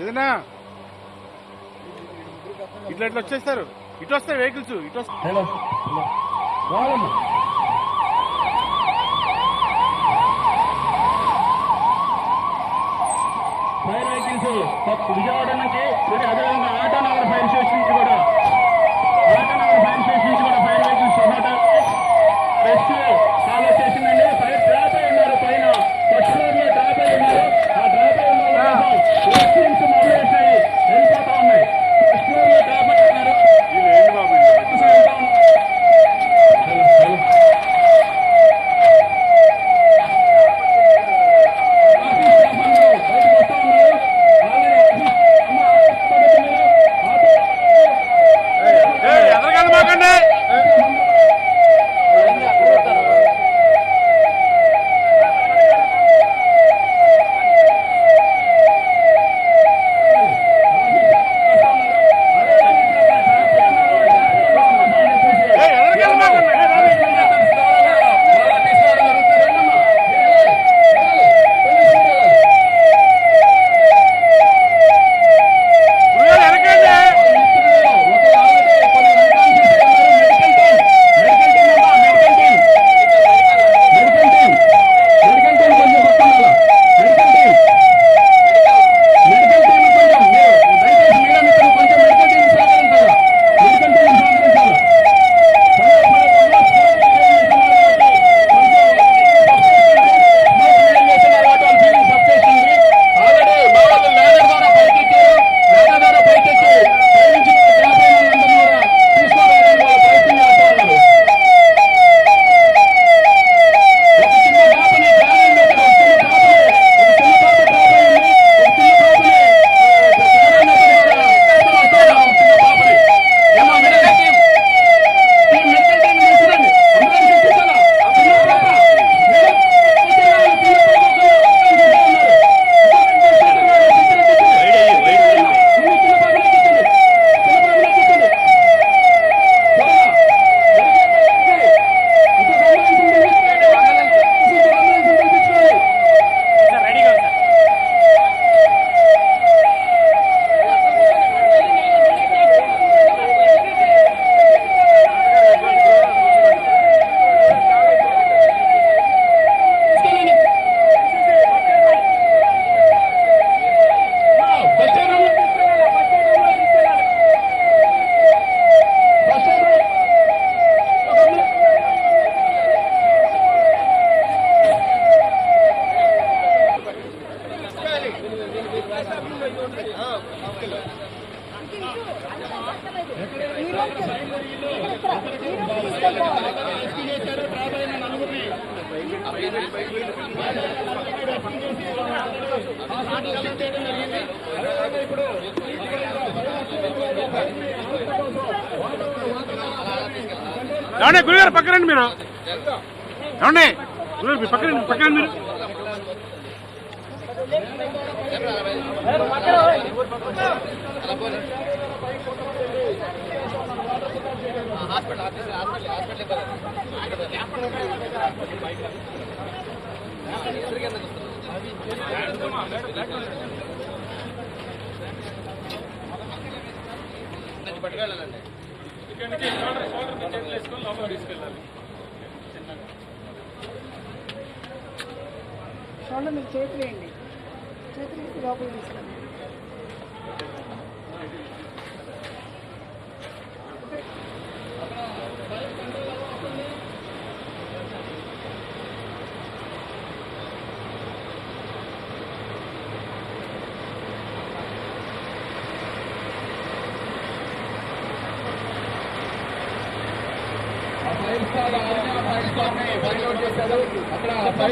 ఏదన్నా ఇట్లా ఇట్లా వచ్చేస్తారు. ఇటు వస్తాయి వెహికల్స్ ఇటు వస్తాయి. హలో. ఫైర్ వెహికల్స్ విజయవాడ నుంచి అదేవిధంగా ఆటో నగర్ ఫైర్ స్టేషన్ నుంచి కూడా ఆటోనగర్ ఫైర్ స్టేషన్ నుంచి కూడా ఫైర్ వెహికల్స్ రెస్క్యూ ఏమండి గురుగారు పక్కనండి మీరు. ఏమండి గురుగారు మీరు. పక్కన పక్కన మీరు షోల్డర్ చేతులు వేయండి. చేతులు లోపలికి తీసుకెళ్ళాలి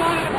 ఇప్పుడు ఫిక్స్డ్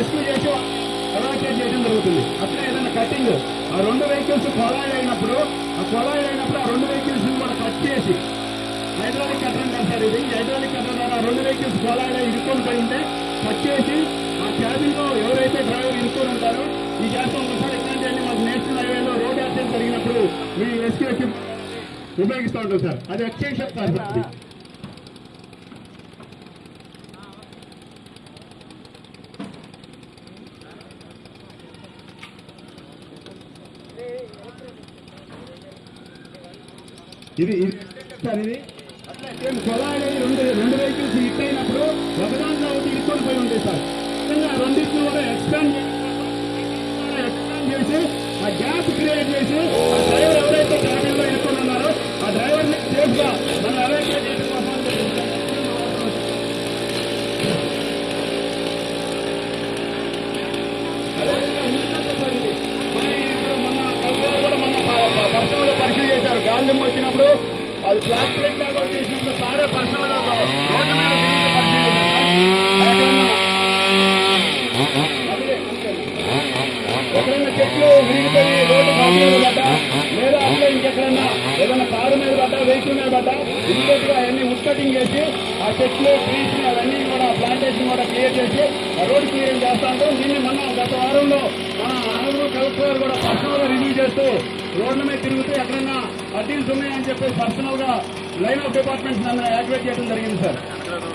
రెస్క్యూ చేసి ఎవాక్యుయేట్ చేయడం జరుగుతుంది. అట్లా ఏదైనా కట్టింగ్ ఆ రెండు వెహికల్స్ కొలాయి అయినప్పుడు ఆ కొలాయి అయినప్పుడు ఆ రెండు వెహికల్స్ కూడా కట్ చేసి హైడ్రాలిక్ కట్టడం అంటారు సార్ ఇది. హైడ్రాలిక్ కట్టడం ద్వారా ఆ రెండు వెహికల్స్ కొలాయిలో ఇరుక్కొని పోయి ఉంటే కట్ చేసి ఆ క్యాబిన్లో ఎవరైతే డ్రైవర్ ఇరుక్కొని ఉంటారో ఈ చేస్తాం ఒకసారి ఇట్లాంటివన్నీ మాకు నేషనల్ హైవేలో రోడ్ యాక్సిడెంట్ జరిగినప్పుడు మీ రెస్క్యూ ఎక్విప్ ఉపయోగిస్తూ ఉంటాం సార్. అది ఎక్స్టెన్షన్ సార్ అది ఇది సార్ ఇది. అట్లా సేమ్ రెండు రెండు వెహికల్స్ హిట్ అయినప్పుడు ఒకదాంట్లో ఒకటి ఇరుక్కొని పోయి ఉంటాయి సార్. నిజంగా రెండింటిని కూడా ఎక్స్పాండ్ ఎక్స్పాండ్ చేసి ఆ గ్యాప్ క్రియేట్ చేసి ఆ డ్రైవర్ ఎవరైతే క్యాబిన్లో ఉన్నారో ఆ డ్రైవర్ని సేఫ్గా మనం ఎవాక్యుయేట్ చేయడం కోసం అదేవిధంగా ఉన్నత పరిధి. మన ఇప్పుడు మొన్న కల్పన కూడా మొన్న పర్సనల్ పరిశీలి చేశారు. గాలి వచ్చినప్పుడు అది ప్లాస్టిక్ లాగా చేసినప్పుడు సారే పర్సనల్ ఎక్కడైనా చెట్లు విరిగిపోయి రోడ్డు బాగు పడ్డా? లేదా అట్లా ఇంకెక్కడన్నా ఏదైనా కారు మీద పడ్డా వెహికల్ మీద పడ్డా? ఇమీడియట్గా అవన్నీ ఉత్కటింగ్ చేసి ఆ చెట్లు ట్రీస్ అవన్నీ కూడా ప్లాంటేషన్ కూడా క్లియర్ చేసి రోడ్డు క్లియర్ చేస్తా ఉంటాం దీన్ని మొన్న గత వారంలో మన ఆంధ్ర కలెక్టర్ కూడా పర్సనల్గా రివ్యూ చేస్తూ రోడ్ల మీద తిరుగుతూ ఎక్కడైనా అడ్డీలు ఉన్నాయని చెప్పి పర్సనల్గా లైన్ ఆఫ్ డిపార్ట్మెంట్స్ నన్ను యాక్టివేట్ చేయడం జరిగింది సార్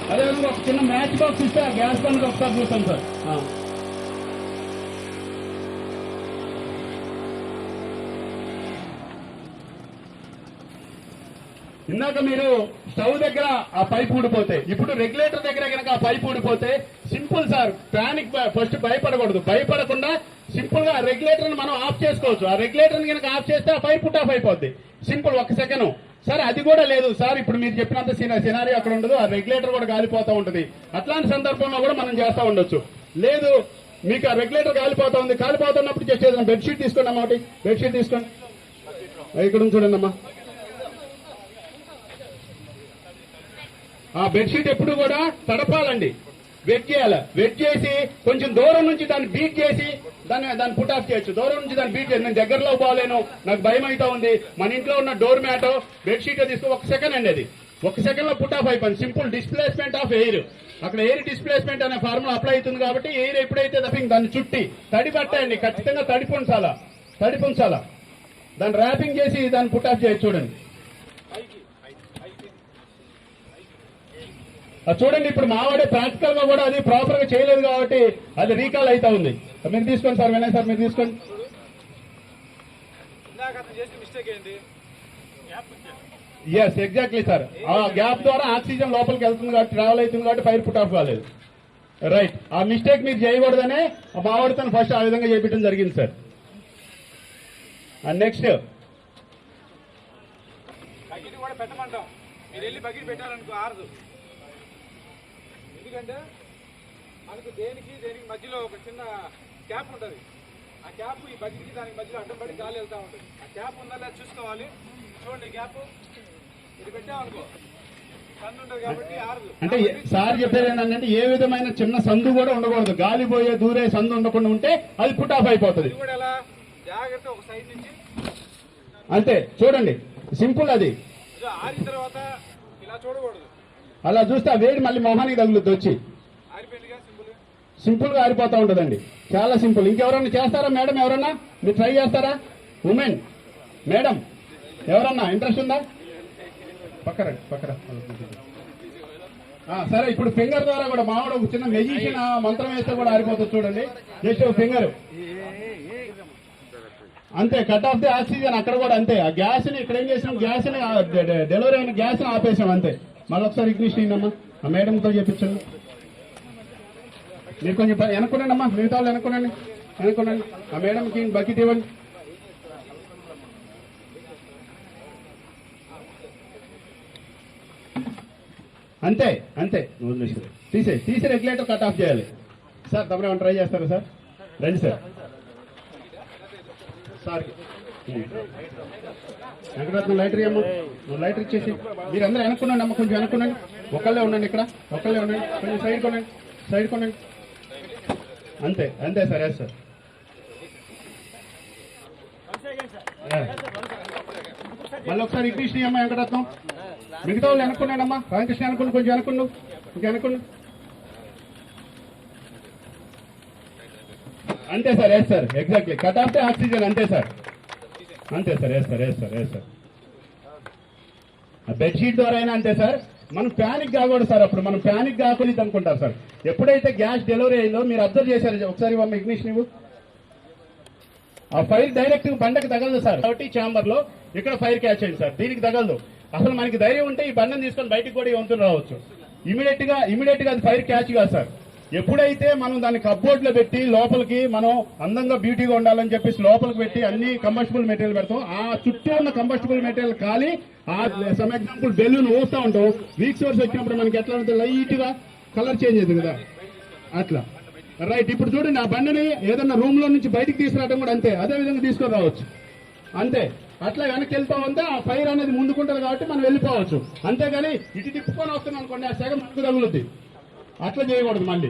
అదేవిధంగా ఒక చిన్న మ్యాచ్ బాక్స్ ఇస్తే ఆ గ్యాస్ బండ్ ఒకసారి చూస్తాం సార్ ఇందాక మీరు స్టవ్ దగ్గర ఆ పైప్ ఊడిపోతే ఇప్పుడు రెగ్యులేటర్ దగ్గర కనుక ఆ పైప్ ఊడిపోతే సింపుల్ సార్ ప్యానిక్ ఫస్ట్ భయపడకూడదు. భయపడకుండా సింపుల్గా రెగ్యులేటర్ మనం ఆఫ్ చేసుకోవచ్చు. ఆ రెగ్యులేటర్ కనుక ఆఫ్ చేస్తే ఆ పైప్ పుట్ ఆఫ్ అయిపోద్ది. సింపుల్ ఒక సెకండ్. సార్ అది కూడా లేదు. సార్ ఇప్పుడు మీరు చెప్పినంత సినారీ అక్కడ ఉండదు. ఆ రెగ్యులేటర్ కూడా గాలిపోతూ ఉంటుంది. అట్లాంటి సందర్భంలో కూడా మనం చేస్తూ ఉండొచ్చు. లేదు మీకు ఆ రెగ్యులేటర్ గాలిపోతా ఉంది. కాలిపోతున్నప్పుడు చేసేదాన్ని బెడ్షీట్ తీసుకోండి అమ్మ ఒకటి. బెడ్షీట్ తీసుకోండి. ఇక్కడ చూడండి అమ్మా. ఆ బెడ్షీట్ ఎప్పుడు కూడా తడపాలండి. వెట్ చేయాలి. వెట్ చేసి కొంచెం దూరం నుంచి దాన్ని బీట్ చేసి దాన్ని దాన్ని పుట్ ఆఫ్ చేయొచ్చు. దూరం నుంచి దాన్ని బీట్ చేసి నేను దగ్గరలో పోలేను. నాకు భయం అవుతా ఉంది. మన ఇంట్లో ఉన్న డోర్ మ్యాట్ బెడ్షీట్ తీసుకుని ఒక సెకండ్ అండి అది. ఒక సెకండ్లో పుట్ ఆఫ్ అయిపోయింది. సింపుల్ డిస్ప్లేస్మెంట్ ఆఫ్ ఎయిర్ అక్కడ ఎయిర్ డిస్ప్లేస్మెంట్ అనే ఫార్ములా అప్లై అవుతుంది కాబట్టి ఎయిర్ ఎప్పుడైతే తప్పింగ్ దాన్ని చుట్టి తడి పట్టండి ఖచ్చితంగా తడిపుంచాలా తడిపుంచాలా దాన్ని ర్యాపింగ్ చేసి దాన్ని పుట్ ఆఫ్ చేయొచ్చు చూడండి అది చూడండి ఇప్పుడు మావాడే ప్రాక్టికల్గా కూడా అది ప్రాపర్గా చేయలేదు కాబట్టి అది రీకాల్ అవుతా ఉంది. మీరు తీసుకోండి సార్ వినయ్ సార్ మీరు తీసుకోండి. ఎస్ ఎగ్జాక్ట్లీ సార్ ఆ గ్యాప్ ద్వారా ఆక్సిజన్ లోపలికి వెళ్తుంది కాబట్టి ట్రావెల్ అవుతుంది కాబట్టి ఫైర్ పుట్ ఆఫ్ కాలేదు. రైట్ ఆ మిస్టేక్ మీరు చేయకూడదనే ఆ మావాడితో ఫస్ట్ ఆ విధంగా చేపించడం జరిగింది సార్ నెక్స్ట్ బకెట్ కూడా పెట్టమంటాం. మీరు వెళ్ళి బకెట్ ఆరదు. ఎందుకంటే మనకు దేనికి దేనికి మధ్యలో ఒక చిన్న క్యాప్ ఉంటుంది. ఆ క్యాప్ ఈ బకెట్కి దానికి మధ్యలో అడ్డం పడి గాలి వెళ్తా ఉంటుంది. ఆ క్యాప్ ఉందా చూసుకోవాలి. చూడండి క్యాప్ ఇది పెట్టామనుకో అంటే సార్ చెప్పేది ఏంటంటే ఏ విధమైన చిన్న సందు కూడా ఉండకూడదు. గాలి పోయే దూరే సందు ఉండకుండా ఉంటే అది పుట్ ఆఫ్ అయిపోతుంది. ఇది కూడా ఎలా? జాగ్రత్త ఒక సైడ్ నుంచి. అంతే. చూడండి. సింపుల్ అది. ఆరిన తర్వాత అలా చూస్తే ఆ వేడి మళ్ళీ మొహానికి తగులుద్ది వచ్చి. సింపుల్గా సింపుల్గా ఉంటుందండి. చాలా సింపుల్. ఇంకెవరన్నా చేస్తారా మేడం ఎవరన్నా? మీరు ట్రై చేస్తారా? ఉమెన్. మేడం ఎవరన్నా? ఇంట్రెస్ట్ ఉందా? పక్కరా పక్కరా సరే ఇప్పుడు ఫింగర్ ద్వారా కూడా మామూలు ఒక చిన్న మెజిషియన్ మంత్రం వేస్తే కూడా ఆరిపోతుంది చూడండి. Just finger. అంతే కట్ ఆఫ్ ది ఆక్సిజన్ అక్కడ కూడా అంతే. ఆ గ్యాస్ని ఇక్కడ ఏం చేసినాం? గ్యాస్ని డెలివరీ అయిన గ్యాస్ని ఆపేసాం అంతే. మళ్ళీ ఒకసారి ఇగ్నిషన్ అమ్మా ఆ మేడంతో చెప్పించండి. మీరు కొంచెం వెనక్కునండి అమ్మా మిగతా వాళ్ళు వెనక్కునండి వెనక్కునండి ఆ మేడంకి బకెట్ ఇవ్వండి. అంతే అంతే. తీసే తీసి రెగ్యులేటర్ కట్ ఆఫ్ చేయాలి. సార్ తమరు ఏమైనా ట్రై చేస్తారా సార్? రండి సార్. సార్ వెంకటరత్నం లైటర్ ఏమో నువ్వు లైటర్ ఇచ్చేసి మీరు అందరూ వెనక్కునండి అమ్మ కొంచెం వెనక్కునండి. ఒకళ్ళే ఉండండి ఇక్కడ. ఒకళ్ళే ఉండండి. కొంచెం సైడ్ కొనండి. సైడ్ కొనండి. అంతే అంతే సార్ ఎస్ సార్. మళ్ళీ ఒకసారి ఇప్పించిన అమ్మ వెంకటరత్నం. మిగతా వాళ్ళు అనుకున్నాడమ్మా రామకృష్ణ అనుకుని కొంచెం వెనక్కుండు. ఇంకా వెనక్కుండు. అంతే sir yes sir. Exactly cut off oxygen అంతే సార్. అంతే sir yes sir yes sir yes sir. Bedsheet ద్వారా అయినా అంతే సార్. మనం ప్యానిక్ కాకూడదు సార్ అప్పుడు. మనం ప్యానిక్ కాకూడదు అనుకుంటారు సార్. ఎప్పుడైతే గ్యాస్ డెలివరీ అయిందో మీరు అబ్జర్వ్ చేశారు. ఒకసారి మా ఇగ్నిషన్ నువ్వు ఆ ఫైర్ డైరెక్ట్ బండకి తగలదు సార్. కాబట్టి ఛాంబర్లో ఇక్కడ ఫైర్ క్యాచ్ అయింది సార్. దీనికి తగలదు. అసలు మనకి ధైర్యం ఉంటే ఈ బండను తీసుకొని బయటికి కూడా ఈ వంతులు రావచ్చు. ఇమీడియట్గా ఇమీడియట్గా అది ఫైర్ క్యాచ్ కాదు సార్. ఎప్పుడైతే మనం దాన్ని కప్బోర్డ్లో పెట్టి లోపలికి మనం అందంగా బ్యూటీగా ఉండాలని చెప్పేసి లోపలికి పెట్టి అన్ని కంబస్టబుల్ మెటీరియల్ పెడతాం ఆ చుట్టూ ఉన్న కంబస్టబుల్ మెటీరియల్ కాలి ఆ సమ్ ఎగ్జాంపుల్ బెలూన్ ఊస్తూ ఉంటాం వీక్ సోర్స్ వచ్చినప్పుడు మనకి ఎట్లా ఉంటుంది? లైట్గా కలర్ చేంజ్ అవుతుంది కదా. అట్లా. రైట్ ఇప్పుడు చూడండి ఆ బండిని ఏదన్నా రూమ్లో నుంచి బయటికి తీసుకురావడం కూడా అంతే. అదే విధంగా తీసుకొని రావచ్చు. అంతే. అట్లా వెనక్కి వెళ్తా ఉంటే ఆ ఫైర్ అనేది ముందుకుంటది కాబట్టి మనం వెళ్ళిపోవచ్చు. అంతేగాని ఇటు తిప్పుకొని వస్తున్నాం అనుకోండి ఆ సగం మనకు తగులుద్ది. అట్లా చేయకూడదు మళ్ళీ.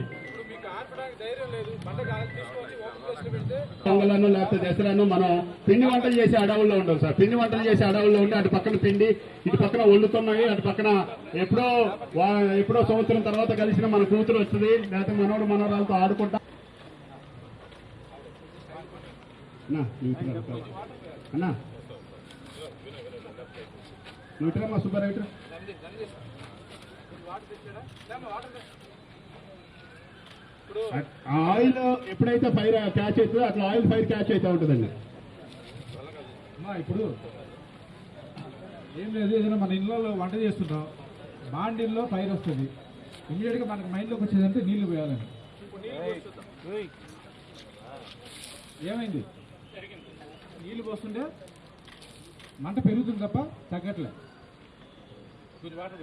పొంగలను లేకపోతే దసరాను మనం పిండి వంటలు చేసే అడవుల్లో ఉండవు సార్. పిండి వంటలు చేసే అడవుల్లో ఉంటే అటు పక్కన పిండి ఇటు పక్కన వండుతున్నాయి అటు పక్కన ఎప్పుడో వా- ఎప్పుడో సంవత్సరం తర్వాత కలిసిన మన కూతురు వస్తుంది లేకపోతే మనోడు మనోరాలతో ఆడుకుంటా. అన్నా, నువ్వు ఇటురా, సుబ్బారావు ఆయిల్ ఎప్పుడైతే ఫైర్ క్యాచ్ అవుతుందో అట్లా ఆయిల్ ఫైర్ క్యాచ్ అవుతూ ఉంటుందండి. అమ్మా ఇప్పుడు ఏం లేదు ఏదైనా మన ఇళ్ళలో వంట చేస్తున్నాం బాండిల్లో ఫైర్ వస్తుంది. ఇమీడియట్గా మనకి మైండ్లోకి వచ్చేదంటే నీళ్ళు పోయాలని ఏమైంది? నీళ్ళు పోస్తుంటే మంట పెరుగుతుంది తప్ప తగ్గట్లే. కొంచెం వాటర్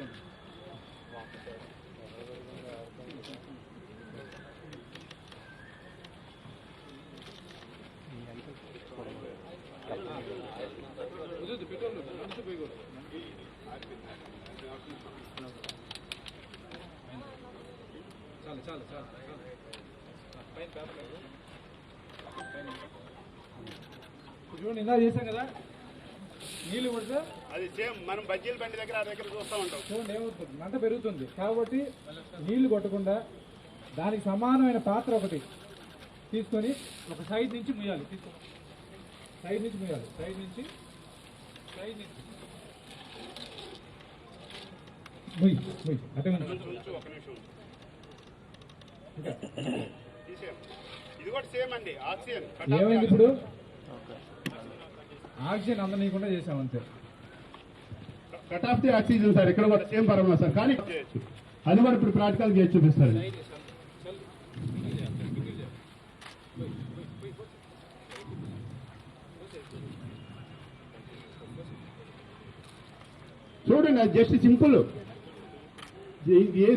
చాలు చాలు చాలు చూడండి ఇందా చేశాం కదా? నీళ్ళు కొడితే అది సేమ్ మనం బజ్జీల బండి దగ్గర ఆ దగ్గర చూస్తూ ఉంటాం. చూడండి ఏమవుతుంది? మంట పెరుగుతుంది. కాబట్టి నీళ్ళు కొట్టకుండా దానికి సమానమైన పాత్ర ఒకటి తీసుకొని ఒక సైడ్ నుంచి ముయ్యాలి. తీసుకో. సైడ్ నుంచి ముయ్యాలి. సైడ్ నుంచి ఏమైంది ఇప్పుడు? ఆక్సిజన్ అందనీయకుండా చేసాం అంతే. Cut off the oxygen sir. ఇక్కడ కూడా సేమ్ పరమా సార్. కానీ అది కూడా ఇప్పుడు ప్రాక్టికల్ చేసి చూపిస్తారు. చూడండి అది జస్ట్ సింపుల్.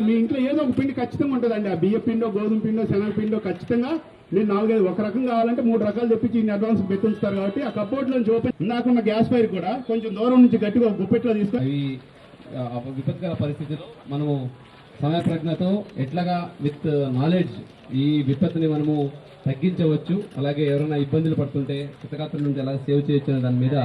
మీ ఇంట్లో ఏదో ఒక పిండి ఖచ్చితంగా ఉంటుందండి. ఆ బియ్య పిండో గోధుమ పిండో శనగ పిండో ఖచ్చితంగా మీరు నాలుగైదు ఒక రకం కావాలంటే మూడు రకాలు తెప్పించి ఇన్ని అడ్వాన్స్ పెట్టుంచుతారు కాబట్టి ఆ కబోర్డ్ నుంచి ఓపెన్ ఇందాకున్న గ్యాస్ ఫైర్ కూడా కొంచెం దూరం నుంచి గట్టిగా ఒక గుప్పెట్లో తీసుకొని విపత్కర పరిస్థితుల్లో మనము సమయ ప్రజ్ఞతో ఎట్లాగా విత్ నాలెడ్జ్ ఈ విపత్తుని మనము తగ్గించవచ్చు అలాగే ఎవరైనా ఇబ్బందులు పడుతుంటే క్షతగాత్రుల నుంచి ఎలా సేవ్ చేయొచ్చు అనే దాని మీద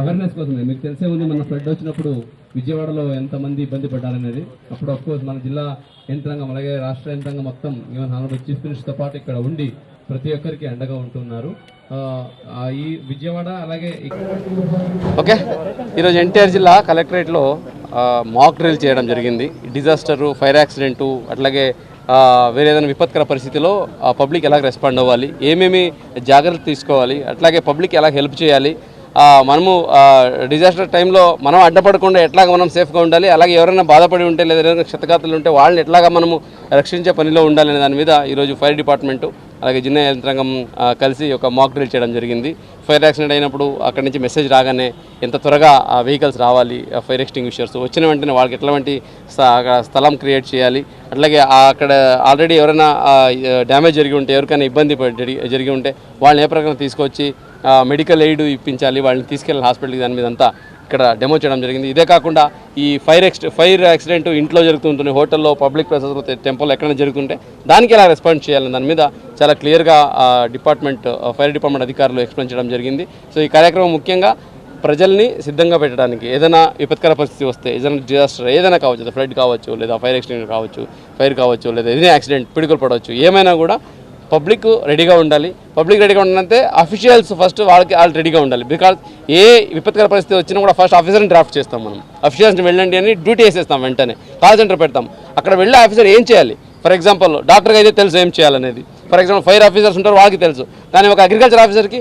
అవేర్నెస్ కోసం మీకు తెలిసే ఉంది మన ఫ్లడ్ వచ్చినప్పుడు విజయవాడలో ఎంతమంది ఇబ్బంది పడ్డారనేది. అప్పుడు అఫ్కోర్స్ మన జిల్లా యంత్రాంగం అలాగే రాష్ట్ర యంత్రాంగం మొత్తం ఈవెన్ హానరబుల్ చీఫ్ మినిస్టర్తో పాటు ఇక్కడ ఉండి ప్రతి ఒక్కరికి అండగా ఉంటున్నారు. ఈ విజయవాడ అలాగే ఓకే. ఈరోజు ఎన్టీఆర్ జిల్లా కలెక్టరేట్లో మాక్ డ్రిల్ చేయడం జరిగింది. డిజాస్టరు ఫైర్ యాక్సిడెంటు అట్లాగే వేరే ఏదైనా విపత్కర పరిస్థితిలో పబ్లిక్ ఎలా రెస్పాండ్ అవ్వాలి ఏమేమి జాగ్రత్తలు తీసుకోవాలి అట్లాగే పబ్లిక్ ఎలా హెల్ప్ చేయాలి మనము డిజాస్టర్ టైంలో మనం అడ్డపడకుండా ఎట్లాగ మనం సేఫ్గా ఉండాలి అలాగే ఎవరైనా బాధపడి ఉంటే లేదా ఎవరైనా క్షతగాతులు ఉంటే వాళ్ళని ఎట్లాగా మనము రక్షించే పనిలో ఉండాలి అనే దాని మీద ఈరోజు ఫైర్ డిపార్ట్మెంటు అలాగే జిన్నా యంత్రాంగం కలిసి ఒక మాక్ డ్రిల్ చేయడం జరిగింది. ఫైర్ యాక్సిడెంట్ అయినప్పుడు అక్కడి నుంచి మెసేజ్ రాగానే ఎంత త్వరగా ఆ వెహికల్స్ రావాలి ఆ ఫైర్ ఎక్స్టింగ్విషర్స్ వచ్చిన వెంటనే వాళ్ళకి ఎట్లాంటి స్థలం క్రియేట్ చేయాలి అట్లాగే అక్కడ ఆల్రెడీ ఎవరైనా డ్యామేజ్ జరిగి ఉంటే ఎవరికైనా ఇబ్బంది జరిగి ఉంటే వాళ్ళని ఏ ప్రకారం తీసుకొచ్చి మెడికల్ ఎయిడ్ ఇప్పించాలి వాళ్ళని తీసుకెళ్ళి హాస్పిటల్కి దాని మీద అంతా ఇక్కడ డెమో చేయడం జరిగింది. ఇదే కాకుండా ఈ ఫైర్ ఎక్స్ ఫైర్ యాక్సిడెంట్ ఇంట్లో జరుగుతుంటుంది హోటల్లో పబ్లిక్ ప్లేసెస్లో టెంపుల్ ఎక్కడైనా జరుగుతుంటే దానికి ఎలా రెస్పాండ్ చేయాలని దాని మీద చాలా క్లియర్గా డిపార్ట్మెంట్ ఫైర్ డిపార్ట్మెంట్ అధికారులు ఎక్స్ప్లెయిన్ చేయడం జరిగింది. సో ఈ కార్యక్రమం ముఖ్యంగా ప్రజల్ని సిద్ధంగా పెట్టడానికి ఏదైనా విపత్కర పరిస్థితి వస్తే ఏదైనా డిజాస్టర్ ఏదైనా కావచ్చు ఫ్లడ్ కావచ్చు లేదా ఫైర్ యాక్సిడెంట్ కావచ్చు ఫైర్ కావచ్చు లేదా ఏదైనా యాక్సిడెంట్ పిడుకలు పడవచ్చు ఏమైనా కూడా పబ్లిక్ రెడీగా ఉండాలి. పబ్లిక్ రెడీగా ఉండాలంటే అఫీషియల్స్ ఫస్ట్ వాళ్ళకి వాళ్ళు రెడీగా ఉండాలి. బికాజ్ ఏ విపత్కర పరిస్థితి వచ్చినా కూడా ఫస్ట్ ఆఫీసర్ని డ్రాఫ్ట్ చేస్తాం మనం. అఫీషియల్స్ని వెళ్ళండి అని డ్యూటీ వేసేస్తాం వెంటనే. కాల్ సెంటర్ పెడతాం. అక్కడ వెళ్ళే ఆఫీసర్ ఏం చేయాలి? ఫర్ ఎగ్జాంపుల్ డాక్టర్కి అయితే తెలుసు ఏం చేయాలనేది. ఫర్ ఎగ్జాంపుల్ ఫైర్ ఆఫీసర్స్ ఉంటారు వాళ్ళకి తెలుసు. కానీ ఒక అగ్రికల్చర్ ఆఫీసర్కి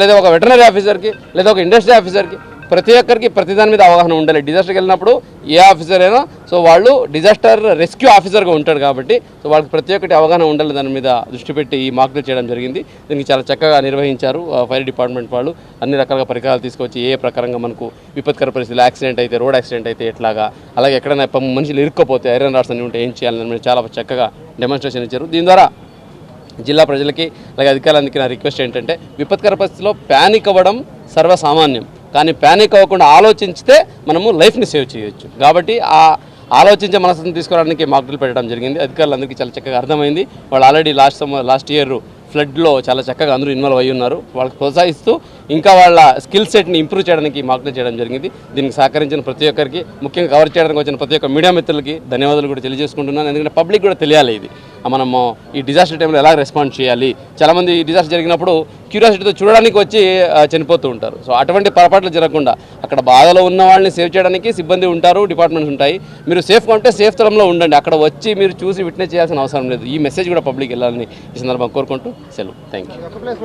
లేదా ఒక వెటనరీ ఆఫీసర్కి లేదా ఒక ఇండస్ట్రీ ఆఫీసర్కి ప్రతి ఒక్కరికి ప్రతి దాని మీద అవగాహన ఉండాలి. డిజాస్టర్కి వెళ్ళినప్పుడు ఏ ఆఫీసర్ అయినా సో వాళ్ళు డిజాస్టర్ రెస్క్యూ ఆఫీసర్గా ఉంటాడు కాబట్టి సో వాళ్ళకి ప్రతి ఒక్కటి అవగాహన ఉండాలి దాని మీద దృష్టి పెట్టి ఈ మార్కులు చేయడం జరిగింది. దీనికి చాలా చక్కగా నిర్వహించారు ఫైర్ డిపార్ట్మెంట్ వాళ్ళు. అన్ని రకాలుగా పరికరాలు తీసుకొచ్చి ఏ ప్రకారంగా మనకు విపత్కర పరిస్థితులు యాక్సిడెంట్ అయితే రోడ్ యాక్సిడెంట్ అయితే ఎట్లాగా అలాగే ఎక్కడైనా మనుషులు ఇరుక్కపోతే ఐరన్ రాడ్స్ అన్ని ఉంటే ఏం చేయాలని మీరు చాలా చక్కగా డెమాన్స్ట్రేషన్ ఇచ్చారు. దీని ద్వారా జిల్లా ప్రజలకి అలాగే అధికారులందరికీ నా రిక్వెస్ట్ ఏంటంటే విపత్కర పరిస్థితిలో ప్యానిక్ అవ్వడం సర్వసామాన్యం. కానీ ప్యానిక్ అవ్వకుండా ఆలోచించితే మనము లైఫ్ని సేవ్ చేయొచ్చు. కాబట్టి ఆ ఆలోచించే మనసును తీసుకురావడానికి మాక్డ్రిల్ పెట్టడం జరిగింది. అధికారులందరికీ చాలా చక్కగా అర్థమైంది. వాళ్ళు ఆల్రెడీ లాస్ట్ లాస్ట్ ఇయర్ ఫ్లడ్లో చాలా చక్కగా అందరూ ఇన్వాల్వ్ అయ్యి ఉన్నారు వాళ్ళకి ప్రోత్సహిస్తూ ఇంకా వాళ్ళ స్కిల్ సెట్ని ఇంప్రూవ్ చేయడానికి మాక్డ్రిల్ చేయడం జరిగింది. దీనికి సహకరించిన ప్రతి ఒక్కరికి ముఖ్యంగా కవర్ చేయడానికి వచ్చిన ప్రతి ఒక్క మీడియా మిత్రులకి ధన్యవాదాలు కూడా తెలియజేసుకుంటున్నాను. ఎందుకంటే పబ్లిక్ కూడా తెలియాలి ఇది. మనము ఈ డిజాస్టర్ టైంలో ఎలా రెస్పాండ్ చేయాలి? చాలామంది ఈ డిజాస్టర్ జరిగినప్పుడు క్యూరియాసిటీతో చూడడానికి వచ్చి చనిపోతూ ఉంటారు. సో అటువంటి పొరపాట్లు జరగకుండా అక్కడ బాధలో ఉన్న వాళ్ళని సేవ్ చేయడానికి సిబ్బంది ఉంటారు డిపార్ట్మెంట్స్ ఉంటాయి. మీరు సేఫ్గా ఉంటే సేఫ్ స్థలంలో ఉండండి. అక్కడ వచ్చి మీరు చూసి విట్నెస్ చేయాల్సిన అవసరం లేదు. ఈ మెసేజ్ కూడా పబ్లిక్ వెళ్ళాలని ఈ సందర్భంగా కోరుకుంటూ సెలవు. Thank you